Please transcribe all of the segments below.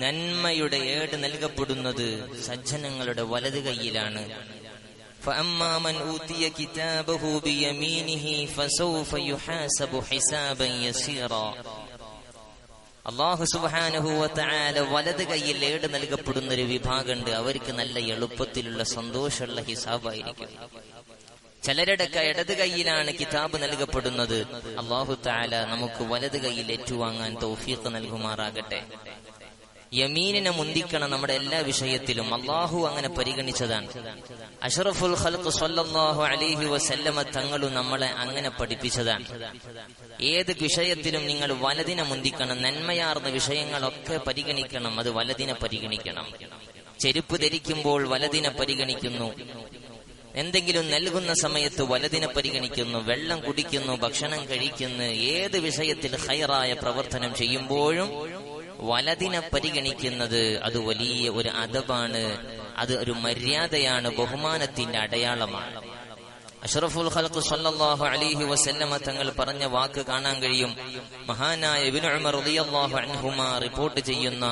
നന്മയുടെ ഏട് നൽകപ്പെടുന്നത് സജ്ജനങ്ങളുടെ വലത് കൈയിലാണ് فأما من أوتي كتابه بيمينه فسوف يحاسب حسابا يسيرا അള്ളാഹു സുബാനുഭൂവത്തായാല വലത് കൈയിൽ ഏട് നൽകപ്പെടുന്ന ഒരു വിഭാഗമുണ്ട് അവർക്ക് നല്ല എളുപ്പത്തിലുള്ള സന്തോഷമുള്ള ഹിസാബായിരിക്കും ചിലരുടെ ക- ഇടത് കൈയിലാണ് കിതാബ് നൽകപ്പെടുന്നത് അള്ളാഹു താല നമുക്ക് വലത് കൈയിൽ ഏറ്റുവാങ്ങാൻ തൗഫീഖ് നൽകുമാറാകട്ടെ യമീനിനെ മുന്തിക്കണം നമ്മുടെ എല്ലാ വിഷയത്തിലും. അള്ളാഹു അങ്ങനെ പരിഗണിച്ചതാണ്. അഷറഫുൽ ഖൽഖ് സല്ലല്ലാഹു അലൈഹി വസല്ലമ തങ്ങളും നമ്മളെ അങ്ങനെ പഠിപ്പിച്ചതാണ്. ഏത് വിഷയത്തിലും നിങ്ങൾ വലതിനെ മുന്തിക്കണം നന്മയാർന്ന വിഷയങ്ങളൊക്കെ പരിഗണിക്കണം അത് വലതിനെ പരിഗണിക്കണം. ചെരുപ്പ് ധരിക്കുമ്പോൾ വലതിനെ പരിഗണിക്കുന്നു. എന്തെങ്കിലും നൽകുന്ന സമയത്ത് വലതിനെ പരിഗണിക്കുന്നു വെള്ളം കുടിക്കുന്നു ഭക്ഷണം കഴിക്കുന്നു ഏത് വിഷയത്തിൽ ഹൈറായ പ്രവർത്തനം ചെയ്യുമ്പോഴും വലതിനെ പരിഗണിക്കുന്നത് അത് വലിയ ഒരു അദബാണ്. അത് ഒരു മര്യാദയാണ് ബഹുമാനത്തിന്റെ അടയാളമാണ്. അഷറഫുൽ ഖൽഖ് സല്ലല്ലാഹു അലൈഹി വസല്ലമ തങ്ങൾ പറഞ്ഞ വാക്ക് കാണാൻ കഴിയും. മഹാനായ ഇബ്നു ഉമർ റളിയല്ലാഹു അൻഹുമ റിപ്പോർട്ട് ചെയ്യുന്ന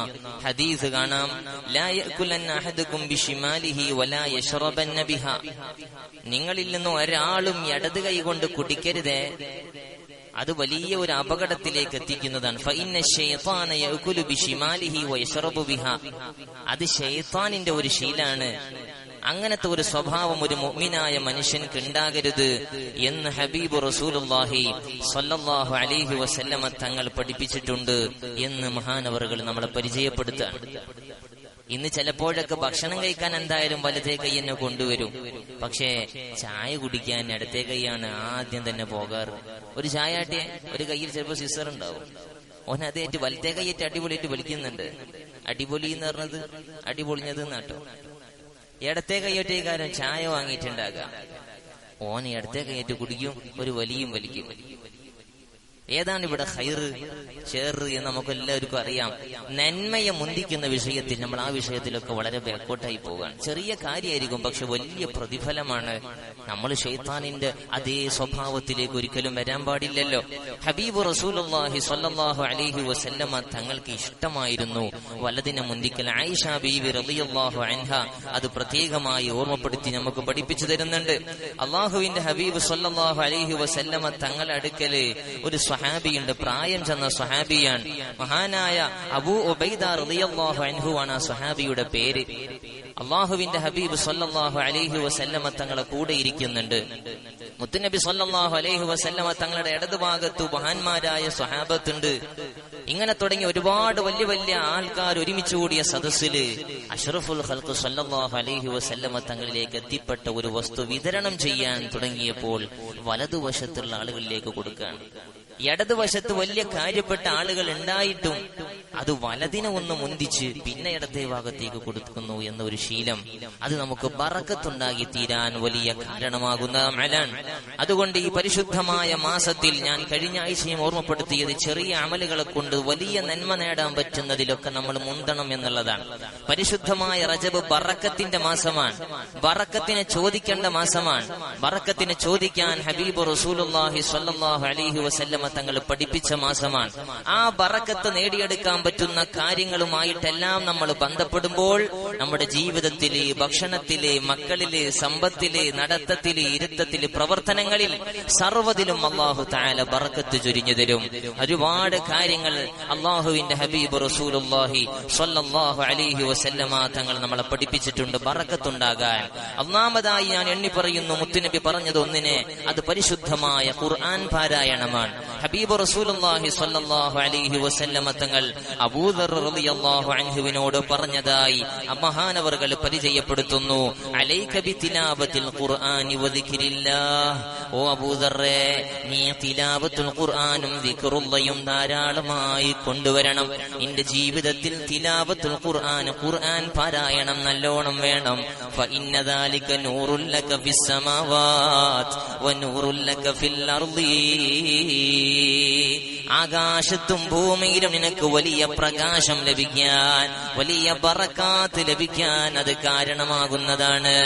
ഹദീസ് കാണാം. ലാ യഅകുലന്ന അഹദുകും ബിശിമാലിഹി വലാ യശ്റബന്ന ബിഹാ നിങ്ങളിൽ നിന്ന് ഒരാളും ഇടത് കൈ കൊണ്ട് കുടിക്കരുതേ. അത് വലിയ ഒരു അപകടത്തിലേക്ക് എത്തിക്കുന്നതാണ്. അത് ഷെയ്ഫാനിന്റെ ഒരു ശീലാണ്. അങ്ങനത്തെ ഒരു സ്വഭാവം ഒരു മുഅ്മിനായ മനുഷ്യൻക്ക് ഉണ്ടാകരുത് എന്ന് ഹബീബ് റസൂലുള്ളാഹി സ്വല്ലല്ലാഹു അലൈഹി വസല്ലമ തങ്ങൾ പഠിപ്പിച്ചിട്ടുണ്ട് എന്ന് മഹാനവറുകൾ നമ്മളെ പരിചയപ്പെടുത്താണ് ഇന്ന് ചിലപ്പോഴൊക്കെ ഭക്ഷണം കഴിക്കാൻ എന്തായാലും വലതേ കൈ എന്നെ കൊണ്ടുവരും. പക്ഷേ ചായ കുടിക്കാൻ ഇടത്തെ കൈയാണ് ആദ്യം തന്നെ പോകാറ്. ഒരു ചായ ആട്ടെ ഒരു കയ്യിൽ ചിലപ്പോൾ സിസർ ഉണ്ടാവും. ഓൻ അതേറ്റ് വലത്തെ കൈയേറ്റ് അടിപൊളിയായിട്ട് വിളിക്കുന്നുണ്ട്. അടിപൊളി എന്ന് പറഞ്ഞത് അടിപൊളിഞ്ഞത് എന്നാട്ടോ ഇടത്തെ കാര്യം ചായ വാങ്ങിയിട്ടുണ്ടാകാം. ഓൻ ഇടത്തെ കൈയേറ്റ് കുടിക്കും ഒരു വലിയും വലിക്കും. ഏതാണ് ഇവിടെ ഹൈറ് ചേറ് എന്ന് നമുക്ക് എല്ലാവർക്കും അറിയാം. നന്മയെ മുന്തിക്കുന്ന വിഷയത്തിൽ നമ്മൾ ആ വിഷയത്തിലൊക്കെ വളരെ ബാക്കോട്ടായി പോകാൻ ചെറിയ കാര്യമായിരിക്കും പക്ഷെ വലിയ പ്രതിഫലമാണ് നമ്മൾ ഷെയ്ത്താനിന്റെ അതേ സ്വഭാവത്തിലേക്ക് ഒരിക്കലും വരാൻ പാടില്ലല്ലോ. ഹബീബ് റസൂലുള്ളാഹി സ്വല്ലല്ലാഹു അലൈഹി വസല്ലമ തങ്ങൾക്ക് ഇഷ്ടമായിരുന്നു വലതിനെ മുന്തിക്കൽ ആയിഷ ബീവി റളിയല്ലാഹു അൻഹ. അത് പ്രത്യേകമായി ഓർമ്മപ്പെടുത്തി നമുക്ക് പഠിപ്പിച്ചു തരുന്നുണ്ട്. അള്ളാഹുവിന്റെ ഹബീബ് സ്വല്ലല്ലാഹു അലൈഹി വസല്ലമ തങ്ങളുടെ അടുക്കൽ ഒരു സ്വഹാബിയുണ്ട്. പ്രായം ചെന്ന സ്വഹാബിയാണ്. മഹാനായ അബൂ ഉബൈദ റളിയല്ലാഹു ആണ് ആ സ്വഹാബിയുടെ പേര്. അള്ളാഹുവിന്റെ ഹബീബ് സല്ലല്ലാഹു അലൈഹി വസല്ലമ തങ്ങളെ കൂടെ ഇരിക്കുന്നുണ്ട്. മുത്തുനബി സല്ലല്ലാഹു അലൈഹി വസല്ലമ തങ്ങളുടെ ഇടതുഭാഗത്തു മഹാന്മാരായ സ്വഹാബത്തുണ്ട്. ഇങ്ങനെ തുടങ്ങി ഒരുപാട് വലിയ വലിയ ആൾക്കാർ ഒരുമിച്ച് കൂടിയ സദസ്സിൽ അഷറഫുൽ ഹൽക്ക് സല്ലല്ലാഹു അലഹി വസല്ലമ തങ്ങളിലേക്ക് എത്തിപ്പെട്ട ഒരു വസ്തു വിതരണം ചെയ്യാൻ തുടങ്ങിയപ്പോൾ വലതുവശത്തുള്ള ആളുകളിലേക്ക് കൊടുക്കുകയാണ്. ഇടതുവശത്ത് വലിയ കാര്യപ്പെട്ട ആളുകൾ ഉണ്ടായിട്ടും അത് വലതിനെ ഒന്ന് മുന്തിച്ച് പിന്നെ ഇടത്തെ ഭാഗത്തേക്ക് കൊടുക്കുന്നു എന്ന ഒരു ശീലം. അത് നമുക്ക് പറക്കത്തുണ്ടാക്കി തീരാൻ വലിയ കാരണമാകുന്ന അമലാണ്. അതുകൊണ്ട് ഈ പരിശുദ്ധമായ മാസത്തിൽ ഞാൻ കഴിഞ്ഞ ആഴ്ചയും ഓർമ്മപ്പെടുത്തിയത് ചെറിയ അമലുകളെ കൊണ്ട് വലിയ നന്മ നേടാൻ പറ്റുന്നതിലൊക്കെ നമ്മൾ മുന്തണം എന്നുള്ളതാണ്. പരിശുദ്ധമായ റജബ് ബറക്കത്തിന്റെ മാസമാണ്. ബറക്കത്തിനെ ചോദിക്കേണ്ട മാസമാണ്. ബറക്കത്തിനെ ചോദിക്കാൻ ഹബീബ് റസൂലുള്ളാഹി സ്വല്ലല്ലാഹു അലൈഹി വസല്ലമ തങ്ങൾ പഠിപ്പിച്ച മാസമാണ്. ആ ബറക്കത്ത് നേടിയെടുക്കാൻ പറ്റുന്ന കാര്യങ്ങളുമായിട്ടെല്ലാം നമ്മൾ ബന്ധപ്പെടുമ്പോൾ നമ്മുടെ ജീവിതത്തിലെ ഭക്ഷണത്തിലെ മക്കളിലെ സമ്പത്തിലെ നടത്തത്തിലെ ഇരുത്തത്തിലെ പ്രവർത്തനങ്ങളിൽ സർവതിലും അള്ളാഹു താല ബറക്കത്ത് ചൊരിഞ്ഞു തരും. ഒരുപാട് കാര്യങ്ങൾ അള്ളാഹുവിന്റെ ഹബീബ് റസൂലുള്ളാഹി സ്വല്ലല്ലാഹു അലൈഹി വസല്ലമ തങ്ങൾ നമ്മളെ പഠിപ്പിച്ചിട്ടുണ്ട്. ബറക്കത്തുണ്ടാകാൻ. ഒന്നാമതായി ഞാൻ എണ്ണി പറയുന്നു മുത്തുനബി പറഞ്ഞത് ഒന്നിനെ അത് പരിശുദ്ധമായ ഖുർആൻ പാരായണമാണ്. ഹബീബ് റസൂലുള്ളാഹി സ്വല്ലല്ലാഹു അലൈഹി വസല്ലമ തങ്ങൾ അബൂദർ റളിയല്ലാഹു അൻഹുവിനോട് പറഞ്ഞതായി അമ്മഹാനവർകൾ പരിചയപ്പെടുത്തുന്നു. അലൈക വദിക്രില്ലാഹ് ഓ അബൂദറേ നീ തിലാവത്തുൽ ഖുർആനും ധാരാളമായി കൊണ്ടുവരണം. നിന്റെ ജീവിതത്തിൽ തിലാവത്തുൽ ഖുർആൻ ഖുർആൻ പാരായണം നല്ലോണം വേണം. ഫഇന്നദാലിക നൂറുല്ലക ഫിസ്സമാവാത്ത് വനൂറുല്ലക ഫിൽ അർളീ ആകാശത്തും ഭൂമിയിലും നിനക്ക് വലിയ പ്രകാശം ലഭിക്കാൻ വലിയ പറക്കാത്ത് ലഭിക്കാൻ അത് കാരണമാകുന്നതാണ്.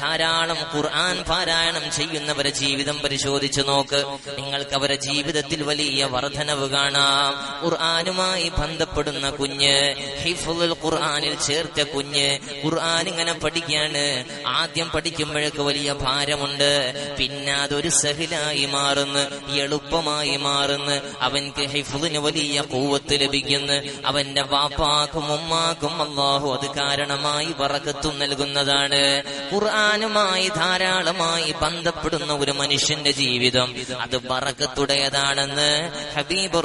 ധാരാളം ഖുർആൻ പാരായണം ചെയ്യുന്നവരെ ജീവിതം പരിശോധിച്ചു നോക്ക്. നിങ്ങൾക്ക് അവരെ ജീവിതത്തിൽ വലിയ വർധനവ് കാണാം. ഖുർആാനുമായി ബന്ധപ്പെടുന്ന കുഞ്ഞ് ഹിഫുൽ ഖുർആാനിൽ ചേർത്ത കുഞ്ഞ് ഖുർആൻ ഇങ്ങനെ പഠിക്കാണ്. ആദ്യം പഠിക്കുമ്പോഴേക്ക് വലിയ ഭാരമുണ്ട്. പിന്നെ അതൊരു സഹിലായി മാറുന്നു എളുപ്പമായി മാറുന്നു. അവൻക്ക് ഹിഫുദിന് വലിയ കൂവത്ത് ലഭിക്കുന്നു. അവന്റെ വാപ്പാക്കും ഉമ്മാക്കും അള്ളാഹു അത് കാരണമായി പറക്കത്തും നൽകുന്നതാണ്. ഖുർആനുമായി ധാരാളമായി ബന്ധപ്പെടുന്ന ഒരു മനുഷ്യന്റെ ജീവിതം. അത് വറക്കത്തുടേതാണെന്ന് ഹബീബ്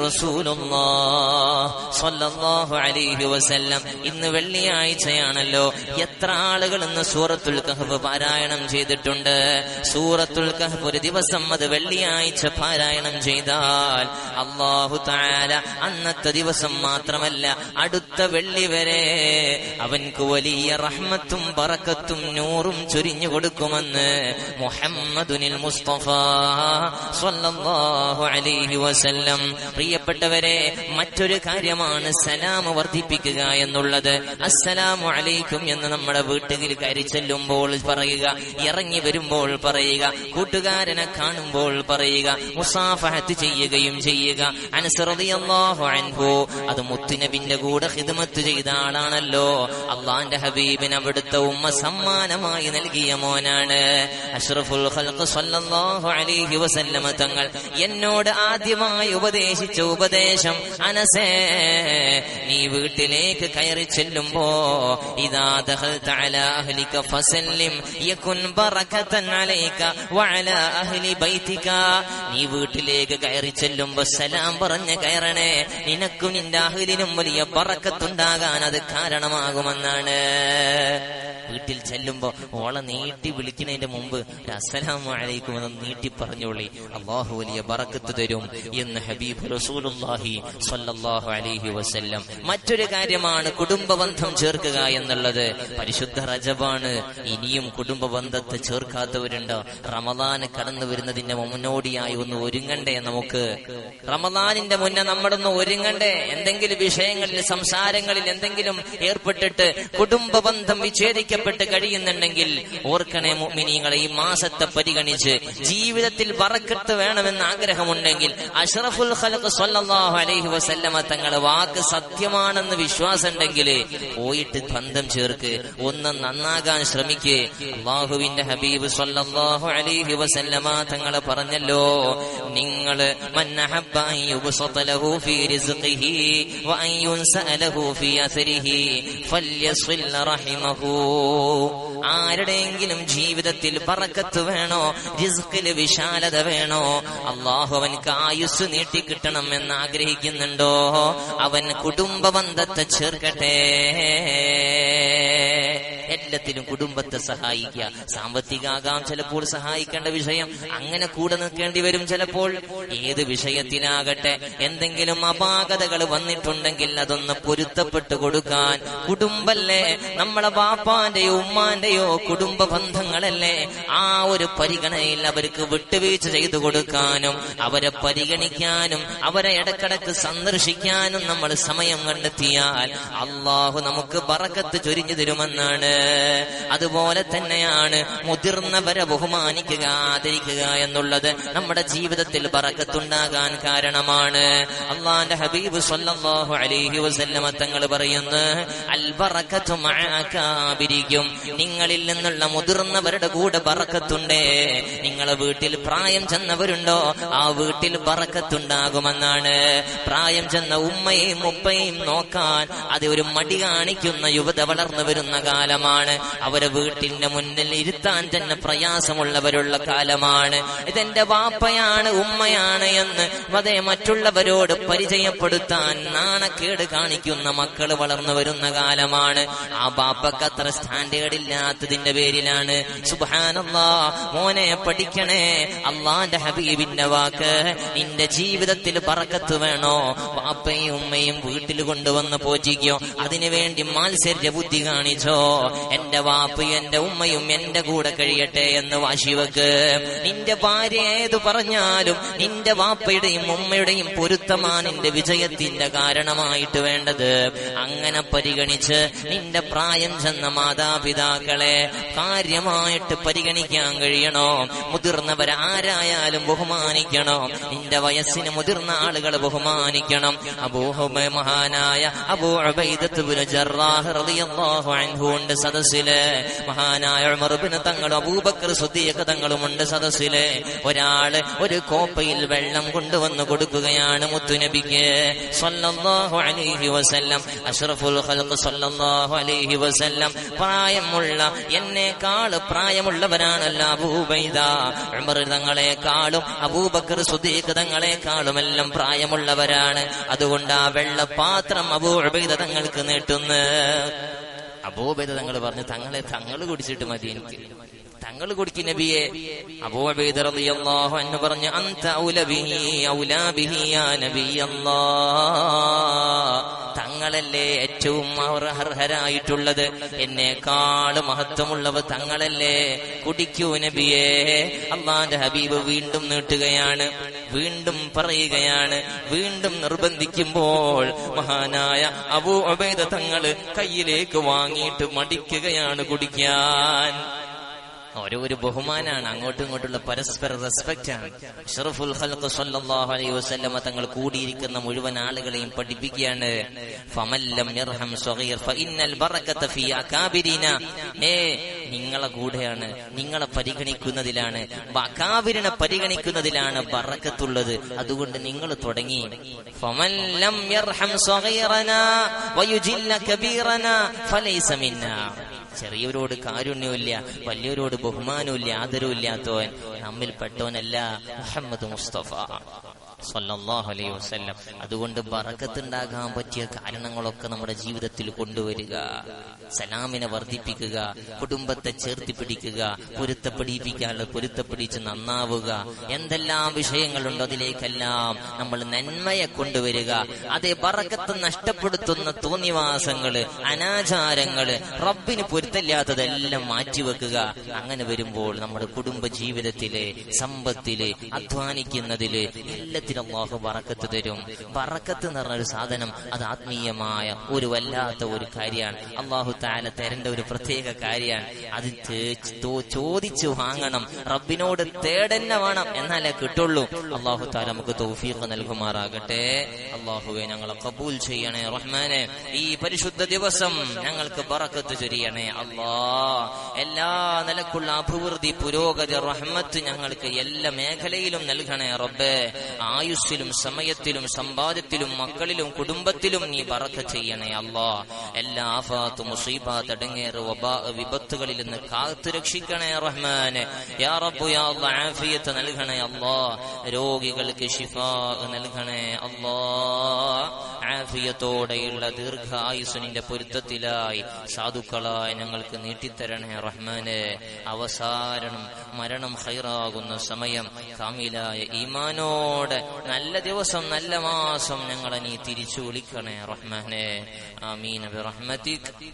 അലൈഹി വസല്ലം ഇന്ന് വെള്ളിയാഴ്ചയാണല്ലോ. എത്ര ആളുകൾ ഇന്ന് സൂറത്തുൽ കഹബ് പാരായണം ചെയ്തിട്ടുണ്ട്. സൂറത്തുൽ കഹബ് ഒരു ദിവസം അത് വെള്ളിയാഴ്ച പാരായണം ചെയ്താൽ അള്ളാഹു താര അന്നത്തെ ദിവസം മാത്രമല്ല അടുത്ത വെള്ളി വരെ അവൻക്ക് വലിയ റഹ്മത്തും പറക്കത്തും നൂറും ചൊരിഞ്ഞു കൊടുക്കുമെന്ന് മുഹമ്മദുനിൽ മുസ്തഫ സ്വല്ലല്ലാഹു അലൈഹി വസല്ലം. പ്രിയപ്പെട്ടവരെ മറ്റൊരു കാര്യമാണ് സലാം വർദ്ധിപ്പിക്കുക എന്നുള്ളത്. അസ്സലാമു അലൈക്കും എന്ന് നമ്മുടെ വീട്ടിൽ കരി ചെല്ലുമ്പോൾ പറയുക ഇറങ്ങി വരുമ്പോൾ പറയുക കൂട്ടുകാരനെ കാണുമ്പോൾ പറയുക മുസാഫഹത്ത് ചെയ്യുകയും ചെയ്യുക. അനുസൃതിയല്ലാഹു അൻഹു അത് മുത്തുനബിന്റെ കൂടെ ഹിദ്മത്ത് ചെയ്ത ആളാണല്ലോ. അള്ളാന്റെ ഹബീബിന് അവിടുത്തെ ഉമ്മ സമ്മാനമായി നൽകിയ മോനാണ്. അഷ്റഫുൽ ഖൽഖ് സ്വല്ലല്ലാഹു അലൈഹി വസല്ലമ തങ്ങൾ എന്നോട് ആദ്യമായി ഉപദേശിച്ച ഉപദേശം അനസേ നീ വീട്ടിലേക്ക് കയറി ചെല്ലുമ്പോ ഇതാ ദഖൽത അലാ ഫസല്ലിം യകുൻ ബറകതൻ അലൈക വഅലാ അഹ്ലി ബൈതിക. നീ വീട്ടിലേക്ക് കയറി ചെല്ലുമ്പോ സലാം പറഞ്ഞ് കയറണേ. നിനക്കും നിന്റെ അഹ്ലിനും വലിയ ബറക്കത്തുണ്ടാകാൻ അത് കാരണമാകുമെന്നാണ്. വീട്ടിൽ ചെല്ലുമ്പോ ഓളെ നീട്ടി വിളിക്കുന്നതിന്റെ മുമ്പ് അസ്സലാമു അലൈക്കും എന്ന് നീട്ടി പറഞ്ഞോളി അള്ളാഹു വലിയ ബറക്കത്ത് തരും. എന്ന് ഹബീബ് സ്വല്ലല്ലാഹു അലൈഹി വസല്ലം. മറ്റൊരു കാര്യമാണ് കുടുംബ ബന്ധം ചേർക്കുക എന്നുള്ളത്. പരിശുദ്ധ റജബാണ്. ഇനിയും കുടുംബ ബന്ധത്തെ ചേർക്കാത്തവരുണ്ട്? റമദാന് കടന്നു വരുന്നതിന്റെ മുന്നോടിയായി ഒന്ന് ഒരുങ്ങണ്ടേ നമുക്ക്? റമദാനിന്റെ മുന്നേ നമ്മളൊന്ന് ഒരുങ്ങണ്ടേ? എന്തെങ്കിലും വിഷയങ്ങളിൽ സംസാരങ്ങളിൽ എന്തെങ്കിലും ഏർപ്പെട്ടിട്ട് കുടുംബ ബന്ധം വിച്ഛേദിക്കപ്പെട്ട് കഴിയുന്നുണ്ടെങ്കിൽ ഓർക്കണേ മുഅ്മിനീങ്ങളെ ഈ മാസത്തെ പരിഗണിച്ച് ജീവിതത്തിൽ വറക്കത്ത് വേണമെന്ന് ആഗ്രഹമുണ്ടെങ്കിൽ അഷ്റഫുൽ ഖൽഖ് സ്വല്ലല്ലാഹു അലൈഹി വസല്ലമ തങ്ങളുടെ വാക്ക് സത്യമാണെന്ന് വിശ്വാസം വിശ്വാസമുണ്ടെങ്കിൽ പോയിട്ട് ബന്ധം ചേർക്ക് ഒന്ന് നന്നാകാൻ ശ്രമിക്ക്. അള്ളാഹുവിന്റെ ഹബീബ് സ്വല്ലല്ലാഹു അലൈഹി വസല്ലമ തങ്ങളെ പറഞ്ഞല്ലോ നിങ്ങൾ من ആരെങ്കിലും ജീവിതത്തിൽ പറക്കത്ത് വേണോ? റിസ്ക്കിൽ വിശാലത വേണോ? അള്ളാഹു അവൻക്ക് ആയുസ് നീട്ടിക്കിട്ടണം എന്ന് ആഗ്രഹിക്കുന്നുണ്ടോ അവൻ കുടുംബ ബന്ധത്തെ ചേർക്കട്ടെ എല്ലാത്തിലും കുടുംബത്തെ സഹായിക്കുക. സാമ്പത്തിക ആകാം ചിലപ്പോൾ സഹായിക്കേണ്ട വിഷയം. അങ്ങനെ കൂടെ നിൽക്കേണ്ടി വരും ചിലപ്പോൾ. ഏത് വിഷയത്തിനാകട്ടെ എന്തെങ്കിലും അപാകതകൾ വന്നിട്ടുണ്ടെങ്കിൽ അതൊന്ന് പൊരുത്തപ്പെട്ടു കൊടുക്കാൻ. കുടുംബല്ലേ? നമ്മളെ ബാപ്പാന്റെയോ ഉമ്മാന്റെയോ കുടുംബ ബന്ധങ്ങളല്ലേ? ആ ഒരു പരിഗണനയിൽ അവർക്ക് വിട്ടുവീഴ്ച ചെയ്തു കൊടുക്കാനും അവരെ പരിഗണിക്കാനും അവരെ ഇടക്കിടക്ക് സന്ദർശിക്കാനും നമ്മൾ സമയം കണ്ടെത്തിയാൽ അള്ളാഹു നമുക്ക് പറക്കത്ത് ചൊരിഞ്ഞു തരുമെന്നാണ്. അതുപോലെ തന്നെയാണ് മുതിർന്നവരെ ബഹുമാനിക്കുക ആദരിക്കുക എന്നുള്ളത് നമ്മുടെ ജീവിതത്തിൽ പറക്കത്തുണ്ടാകാൻ കാരണമാണ്. അള്ളാന്റെ ഹബീബ് സല്ലാഹു അലൈഹി വസല്ലമ തങ്ങൾ പറയുന്നു അൽ ബറക്കത്തു മഅകാബിരിക്കും നിങ്ങളിൽ നിന്നുള്ള മുതിർന്നവരുടെ കൂടെ പറക്കത്തുണ്ടേ നിങ്ങളെ വീട്ടിൽ പ്രായം ചെന്നവരുണ്ടോ? ആ വീട്ടിൽ പറക്കത്തുണ്ടാകുമെന്നാണ് പ്രായം ചെന്ന ഉമ്മയും ഉപ്പയും നോക്കാൻ അത് ഒരു മടി കാണിക്കുന്ന യുവത വളർന്നു വരുന്ന കാലമാണ്. അവരെ വീട്ടിന്റെ മുന്നിൽ ഇരുത്താൻ തന്നെ പ്രയാസമുള്ളവരുള്ള കാലമാണ്. ഇതെന്റെ വാപ്പയാണ് ഉമ്മയാണ് എന്ന് അതേ മറ്റുള്ളവരോട് പരിചയപ്പെടുത്താൻ നാണക്കേട് കാണിക്കുന്ന മക്കൾ വളർന്നു വരുന്ന കാലമാണ്. ആ ബാപ്പക്ക് അത്ര സ്റ്റാൻഡേർഡ് ഇല്ലാത്തതിന്റെ പേരിലാണ്. സുബാനല്ലാ മോനെ പഠിക്കണേ. അള്ളാന്റെ ഹബീബിന്റെ വാക്ക് നിന്റെ ജീവിതത്തിൽ പറക്കത്ത് വേണോ? വാപ്പയും ഉമ്മയും വീട്ടിൽ കൊണ്ടുവന്ന് പോറ്റിക്കോ അതിനുവേണ്ടി മാത്സര്യ ബുദ്ധി കാണിച്ചോ. എന്റെ വാപ്പ് എന്റെ ഉമ്മയും എന്റെ കൂടെ കഴിയട്ടെ എന്ന് വാശിവക്ക് നിന്റെ ഭാര്യ ഏത് പറഞ്ഞാലും നിന്റെ വാപ്പയുടെയും ഉമ്മയുടെയും പൊരുത്തമാണ് നിന്റെ വിജയത്തിന്റെ കാരണമായിട്ട് വേണ്ടത്. അങ്ങനെ പരിഗണിച്ച് നിന്റെ പ്രായം ചെന്ന മാതാപിതാക്കളെ കാര്യമായിട്ട് പരിഗണിക്കാൻ കഴിയണോ? മുതിർന്നവർ ആരായാലും ബഹുമാനിക്കണോ? നിന്റെ വയസ്സിന് മുതിർന്ന ആളുകൾ ബഹുമാനിക്കണം. അബൂഹ മഹാനായ അബൂ അബൈദത്ത് ബിൻ സദസ്സിലെ. മഹാനായ ഉമർ ബിൻ തങ്ങളും അബൂബക്കർ സുദ്ദീഖ് തങ്ങളും ഉണ്ട് സദസ്സിലെ. ഒരാൾ ഒരു കോപ്പയിൽ വെള്ളം കൊണ്ടുവന്ന് കൊടുക്കുകയാണ് മുത്തുനബിക്ക്. സല്ലല്ലാഹു അലൈഹി വസല്ലം. അഷ്റഫുൽ ഖൽഖ് സല്ലല്ലാഹു അലൈഹി വസല്ലം. പ്രായമുള്ള എന്നേക്കാൾ പ്രായമുള്ളവരാണല്ലോ അബൂബൈദ ഉമർ തങ്ങളെക്കാളും അബൂബക്കർ സുദ്ദീഖ് തങ്ങളെക്കാളുമെല്ലാം പ്രായമുള്ളവരാണ്. അതുകൊണ്ട് ആ വെള്ളപാത്രം അബൂ ഉബൈദ തങ്ങൾക്ക് നീട്ടുന്നു. അബൂബൈദ തങ്ങൾ പറഞ്ഞു തങ്ങളെ തങ്ങൾ കുടിച്ചിട്ട് മതി എനിക്ക്. തങ്ങൾ കുടിക്കി നബിയെ. അബൂബേദ റളിയല്ലാഹു അൻഹു പറഞ്ഞു അൻത ഔല ബിഹി ഔലാ ബിഹി യാ തങ്ങളല്ലേ ഏറ്റവും അവർ അർഹരായിട്ടുള്ളത്? എന്നെക്കാൾ മഹത്വമുള്ളവ തങ്ങളല്ലേ? കുടിക്കൂ നബിയേ. അള്ളാന്റെ ഹബീബ് വീണ്ടും നീട്ടുകയാണ് വീണ്ടും പറയുകയാണ് വീണ്ടും നിർബന്ധിക്കുമ്പോൾ മഹാനായ അബൂ അബേദ തങ്ങൾ കയ്യിലേക്ക് വാങ്ങിയിട്ട് മടിക്കുകയാണ് കുടിക്കാൻ. ഓരോ ഒരു ബഹുമാനാണ്. അങ്ങോട്ടും ഇങ്ങോട്ടുള്ള പരസ്പര റെസ്പെക്റ്റ് ആണ്. ഷറഫുൽ സല്ലല്ലാഹു അലൈഹി വസല്ലമ തങ്ങൾ കൂടിയിരിക്കുന്ന മുഴുവൻ ആളുകളെയും പഠിപ്പിക്കുകയാണ്. യർഹം സഗീർ ഫഇന്നൽ ബറകത നിങ്ങളെ കൂടെയാണ്. നിങ്ങളെ പരിഗണിക്കുന്നതിലാണ്. അകാബിരിനെ പരിഗണിക്കുന്നതിലാണ് ബറക്കത്തുള്ളത്. അതുകൊണ്ട് നിങ്ങൾ തുടങ്ങി. ഫമല്ലം യർഹം സഗീറന കബീറന ഫലൈസ മിന്നാ. ചെറിയവരോട് കാരുണ്യമില്ല വലിയവരോട് ബഹുമാനമില്ല ആദരവില്ലാത്തവൻ നമ്മിൽ പെട്ടവനല്ല മുഹമ്മദ് മുസ്തഫ. സല്ലല്ലാഹു അലൈഹി വസല്ലം. അതുകൊണ്ട് ബറക്കത്തുണ്ടാകാൻ പറ്റിയ കാരണങ്ങളൊക്കെ നമ്മുടെ ജീവിതത്തിൽ കൊണ്ടുവരിക. സലാമിനെ വർദ്ധിപ്പിക്കുക കുടുംബത്തെ ചേർത്തി പിടിക്കുക പൊരുത്തപ്പെടിപ്പിക്കാനുള്ള പൊരുത്തപ്പെടിച്ച് നന്നാവുക. എന്തെല്ലാം വിഷയങ്ങളുണ്ടോ അതിലേക്കെല്ലാം നമ്മൾ നന്മയെ കൊണ്ടുവരിക. അതേ ബറക്കത്ത് നഷ്ടപ്പെടുത്തുന്ന തോന്നിവാസങ്ങൾ അനാചാരങ്ങൾ റബ്ബിന് പൊരുത്തല്ലാത്തതെല്ലാം മാറ്റിവെക്കുക. അങ്ങനെ വരുമ്പോൾ നമ്മുടെ കുടുംബ ജീവിതത്തിൽ സമ്പത്തിൽ അധ്വാനിക്കുന്നതിൽ എല്ലാത്തിനും അള്ളാഹു തരും. വറക്കത്ത് എന്ന് പറഞ്ഞ ഒരു സാധനം അത് ആത്മീയമായ ഒരു വല്ലാത്ത ഒരു കാര്യമാണ്. അള്ളാഹു താല തരേണ്ട ഒരു പ്രത്യേക കാര്യമാണ്. അത് ചോദിച്ചു വാങ്ങണം. റബ്ബിനോട് തേടന്നെ വേണം എന്നാലേ കിട്ടുള്ളൂ. അള്ളാഹു താല നമുക്ക് തൗഫീഖ് നൽകുമാറാകട്ടെ. അള്ളാഹുവെ ഞങ്ങളെ കബൂൽ ചെയ്യണേ റഹ്മാനെ. ഈ പരിശുദ്ധ ദിവസം ഞങ്ങൾക്ക് വറക്കത്ത് ചൊരിയണേ അള്ളാ എല്ലാ നിലക്കുള്ള അഭിവൃദ്ധി പുരോഗതി റഹ്മത്ത് ഞങ്ങൾക്ക് എല്ലാ മേഖലയിലും നൽകണേ റബ്ബേ. ആയുസ്സിലും സമയത്തിലും സമ്പാദ്യത്തിലും മക്കളിലും കുടുംബത്തിലും നീ ബറക്ക ചെയ്യണേ അല്ലാ. എല്ലാ ആഫാത്ത് മുസീബാത്ത് അടങ്ങേറ് വബാ വിപത്തുകളിൽ നിന്ന് കാത്തു രക്ഷിക്കണേ റഹ്മാനെ. യാ യാ ആഫിയത്ത് നൽകണേ അല്ലാ. രോഗികൾക്ക് ശിഫാ നൽകണേ അല്ലാ. ആഫിയത്തോടെയുള്ള ദീർഘായുസനിന്റെ പൊരുത്തത്തിലായി സാധുക്കളായി ഞങ്ങൾക്ക് നീട്ടിത്തരണേ റഹ്മാനെ. അവസാരണം മരണം ഹൈറാകുന്ന സമയം കാമിലായ ഈമാനോടെ നല്ല ദിവസം നല്ല മാസം ഞങ്ങളെ നീ തിരിച്ചു വിളിക്കണേ റഹ്മാനെ. ആമീൻ.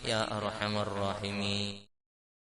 യാ